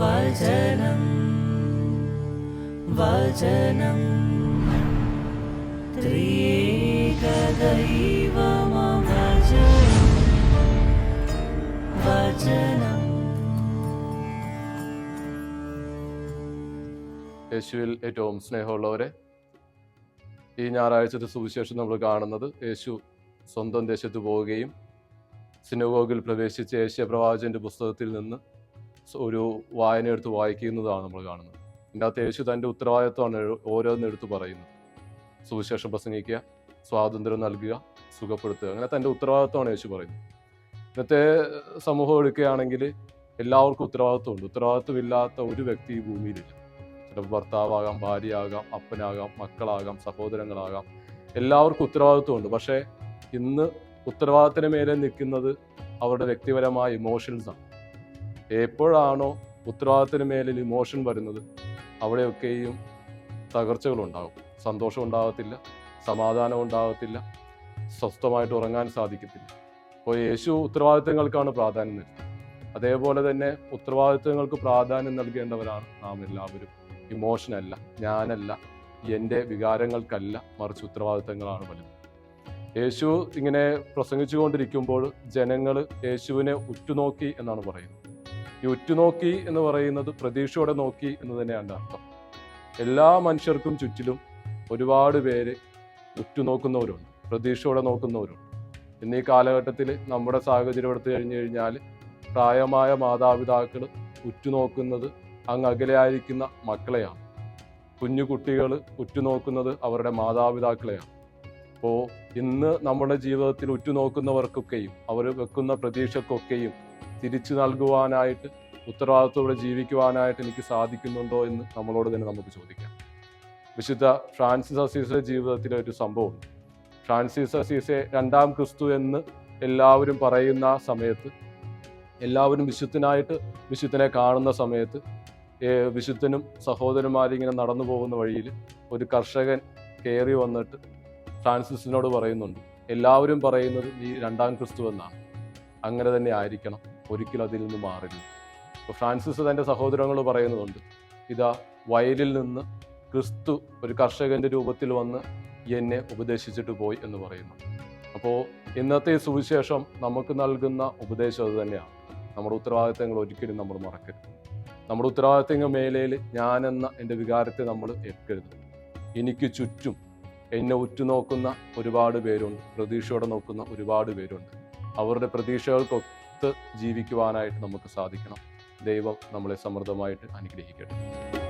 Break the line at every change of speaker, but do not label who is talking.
വചനം വചനം. ത്രിയേകദൈവമവചനം വചനം.
യേശുവിൽ ഏറ്റവും സ്നേഹമുള്ളവരെ ഈ ഞായറാഴ്ചത്തെ സുവിശേഷം നമ്മൾ കാണുന്നത് യേശു സ്വന്തം ദേശത്ത് പോവുകയും സിനഗോഗിൽ പ്രവേശിച്ച് ഏഷ്യ പ്രവാചന്റെ പുസ്തകത്തിൽ നിന്ന് ഒരു വായന എടുത്ത് വായിക്കുന്നതാണ് നമ്മൾ കാണുന്നത്. എന്റെ അകത്ത് യേശു തന്റെ ഉത്തരവാദിത്വമാണ് എടുത്തു പറയുന്നത്. സുവിശേഷം പ്രസംഗിക്കുക സ്വാതന്ത്ര്യം നൽകുക സുഖപ്പെടുത്തുക. അങ്ങനെ തന്റെ ഉത്തരവാദിത്വമാണ് യേശു പറയുന്നത്. ഇന്നത്തെ സമൂഹം എടുക്കുകയാണെങ്കിൽ എല്ലാവർക്കും ഉത്തരവാദിത്വമുണ്ട്. ഉത്തരവാദിത്വമില്ലാത്ത ഒരു വ്യക്തി ഈ ഭൂമിയിലില്ല. ചിലപ്പോൾ ഭർത്താവാകാം ഭാര്യയാകാം അപ്പനാകാം മക്കളാകാം സഹോദരങ്ങളാകാം. എല്ലാവർക്കും ഉത്തരവാദിത്വമുണ്ട്. പക്ഷേ ഇന്ന് ഉത്തരവാദിത്തത്തിന് മേലെ നിൽക്കുന്നത് അവരുടെ വ്യക്തിപരമായ ഇമോഷൻസാണ് എപ്പോഴാണോ ഉത്തരവാദിത്തത്തിന് മേലിൽ ഇമോഷൻ വരുന്നത് അവിടെയൊക്കെയും തകർച്ചകളുണ്ടാകും. സന്തോഷം ഉണ്ടാകത്തില്ല സമാധാനം ഉണ്ടാകത്തില്ല സ്വസ്ഥമായിട്ട് ഉറങ്ങാൻ സാധിക്കത്തില്ല. അപ്പോൾ യേശു ഉത്തരവാദിത്തങ്ങൾക്കാണ് പ്രാധാന്യം നൽകുന്നത് അതേപോലെ തന്നെ ഉത്തരവാദിത്തങ്ങൾക്ക് പ്രാധാന്യം നൽകേണ്ടവരാണ് നാം എല്ലാവരും. ഇമോഷനല്ല ഞാനല്ല എന്റെ വികാരങ്ങൾക്കല്ല മറിച്ച് ഉത്തരവാദിത്തങ്ങളാണ് വലുത് യേശു ഇങ്ങനെ പ്രസംഗിച്ചുകൊണ്ടിരിക്കുമ്പോൾ ജനങ്ങൾ യേശുവിനെ ഉറ്റുനോക്കി എന്നാണ് പറയുന്നത്. ഈ ഉറ്റുനോക്കി എന്ന് പറയുന്നത് പ്രതീക്ഷയോടെ നോക്കി എന്ന് തന്നെയാണ് അർത്ഥം. എല്ലാ മനുഷ്യർക്കും ചുറ്റിലും ഒരുപാട് പേര് ഉറ്റുനോക്കുന്നവരുണ്ട് പ്രതീക്ഷയോടെ നോക്കുന്നവരുണ്ട്. ഇന്ന് കാലഘട്ടത്തിൽ നമ്മുടെ സാഹചര്യം എടുത്തു കഴിഞ്ഞു കഴിഞ്ഞാൽ പ്രായമായ മാതാപിതാക്കൾ ഉറ്റുനോക്കുന്നത് അങ്ങ് അകലെയായിരിക്കുന്ന മക്കളെയാണ്. കുഞ്ഞു കുട്ടികൾ ഉറ്റുനോക്കുന്നത് അവരുടെ മാതാപിതാക്കളെയാണ്. അപ്പോൾ ഇന്ന് നമ്മുടെ ജീവിതത്തിൽ ഉറ്റുനോക്കുന്നവർക്കൊക്കെയും അവർ വെക്കുന്ന പ്രതീക്ഷക്കൊക്കെയും തിരിച്ചു നൽകുവാനായിട്ട് ഉത്തരവാദിത്വത്തോടെ ജീവിക്കുവാനായിട്ട് എനിക്ക് സാധിക്കുന്നുണ്ടോ എന്ന് നമ്മളോട് തന്നെ നമുക്ക് ചോദിക്കാം. വിശുദ്ധ ഫ്രാൻസിസ് അസീസയുടെ ജീവിതത്തിലെ ഒരു സംഭവം ഫ്രാൻസിസ് അസീസെ രണ്ടാം ക്രിസ്തു എന്ന് എല്ലാവരും പറയുന്ന സമയത്ത് എല്ലാവരും വിശുദ്ധനായിട്ട് വിശുദ്ധനെ കാണുന്ന സമയത്ത് വിശുദ്ധനും സഹോദരന്മാരും ഇങ്ങനെ നടന്നു പോകുന്ന വഴിയിൽ ഒരു കർഷകൻ കയറി വന്നിട്ട് ഫ്രാൻസിസിനോട് പറയുന്നുണ്ട്. എല്ലാവരും പറയുന്നത് ഈ രണ്ടാം ക്രിസ്തു എന്നാണ്. അങ്ങനെ തന്നെ ആയിരിക്കണം. ഒരിക്കലും അതിൽ നിന്ന് മാറരുത്. ഇപ്പോൾ ഫ്രാൻസിസ് തന്റെ സഹോദരങ്ങൾ പറയുന്നുണ്ട് ഇതാ വയലിൽ നിന്ന് ക്രിസ്തു ഒരു കർഷകന്റെ രൂപത്തിൽ വന്ന് എന്നെ ഉപദേശിച്ചിട്ട് പോയി എന്ന് പറയുന്നു. അപ്പോൾ ഇന്നത്തെ സുവിശേഷം നമുക്ക് നൽകുന്ന ഉപദേശം അത് തന്നെയാണ്. നമ്മുടെ ഉത്തരവാദിത്തങ്ങൾ ഒരിക്കലും നമ്മൾ മറക്കരുത്. നമ്മുടെ ഉത്തരവാദിത്തങ്ങൾ മേലയിൽ ഞാനെന്ന എന്റെ വികാരത്തെ നമ്മൾ ഏൽക്കരുത്. എനിക്ക് ചുറ്റും എന്നെ ഉറ്റുനോക്കുന്ന ഒരുപാട് പേരുണ്ട് പ്രതീക്ഷയോടെ നോക്കുന്ന ഒരുപാട് പേരുണ്ട്. അവരുടെ പ്രതീക്ഷകൾക്കൊത്ത് ജീവിക്കുവാനായിട്ട് നമുക്ക് സാധിക്കണം. ദൈവം നമ്മളെ സമൃദ്ധമായിട്ട് അനുഗ്രഹിക്കട്ടെ.